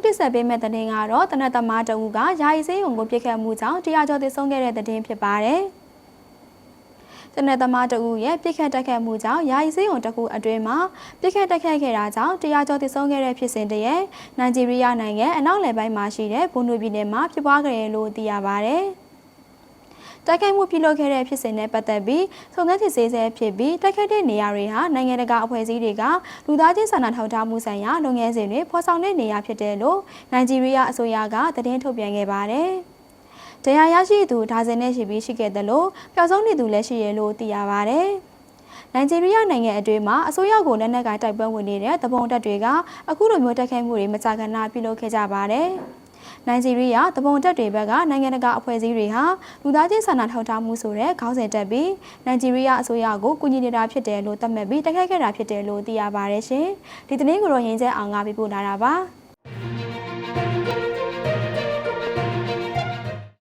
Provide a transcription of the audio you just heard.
အခုတစ်ဆက်ပေးမဲ့သတင်းကတော့တနက်သမားတဦးကယာယီစေးရုံကိုပြစ်ခတ်မှုကြောင့်တရားကျော်သေဆုံးခဲ့တဲ့သတင်းဖြစ်ပါတယ်။တနက်သမားတဦးရဲ့ပြစ်ခတ်တက်ခတ်မှုကြောင့်ယာယီစေးရုံတစ်ခုအတွင်းမှာပြစ်ခတ်တက်ခတ်ခဲ့တာကြောင့်တရားကျော်သေဆုံးခဲ့တဲ့ဖြစ်စဉ်တည်းနိုင်ဂျီးရီးယားနိုင်ငံအနောက်လယ်ပိုင်းမှာရှိတဲ့ဘွန်နူပြည်နယ်မှာဖြစ်ပွားခဲ့တယ်လို့သိရပါတယ်။ တိုက်ခိုက်မှုပြုလုပ်ခဲ့တဲ့ဖြစ်စဉ်နဲ့ပတ်သက်ပြီးစုံစမ်းစစ်ဆေးဆဲဖြစ်ပြီးတိုက်ခိုက်တဲ့နေရာတွေဟာနိုင်ငံတကာအဖွဲ့အစည်းတွေကလူသားချင်းစာနာထောက်ထားမှုဆိုင်ရာလုပ်ငန်းစဉ်တွေဖော်ဆောင်တဲ့နေရာဖြစ်တယ်လို့နိုင်ဂျီးရီးယားအစိုးရကသတင်းထုတ်ပြန်ခဲ့ပါတယ်။တရားရရှိသူဒါဇင်နဲ့ရှိပြီးရှိခဲ့တယ်လို့ပျောက်ဆုံးနေသူလည်းရှိရလို့သိရပါတယ်။နိုင်ဂျီးရီးယားနိုင်ငံအတွင်းမှာအစိုးရကိုလက်နက်ကတိုက်ပွဲဝင်နေတဲ့တပုံတက်တွေကအခုလိုမျိုးတိုက်ခိုက်မှုတွေမကြာခဏပြုလုပ်ခဲ့ကြပါတယ်။ နိုင်ဂျီးရီးယားတပုံတက်တွေဘက်ကနိုင်ငံတကာအဖွဲ့အစည်းတွေဟာလူသားချင်းစာနာထောက်ထားမှုဆိုတဲ့ခေါင်းစဉ်တက်ပြီးနိုင်ဂျီးရီးယားအစိုးရကိုကူညီနေတာဖြစ်တယ်လို့သတ်မှတ်ပြီးတိုက်ခိုက်ခဲ့တာဖြစ်တယ်လို့သိရပါတယ်ရှင်။ဒီသတင်းကိုတော့ရင်းကျဲအောင်ကပြပို့လာတာပါ။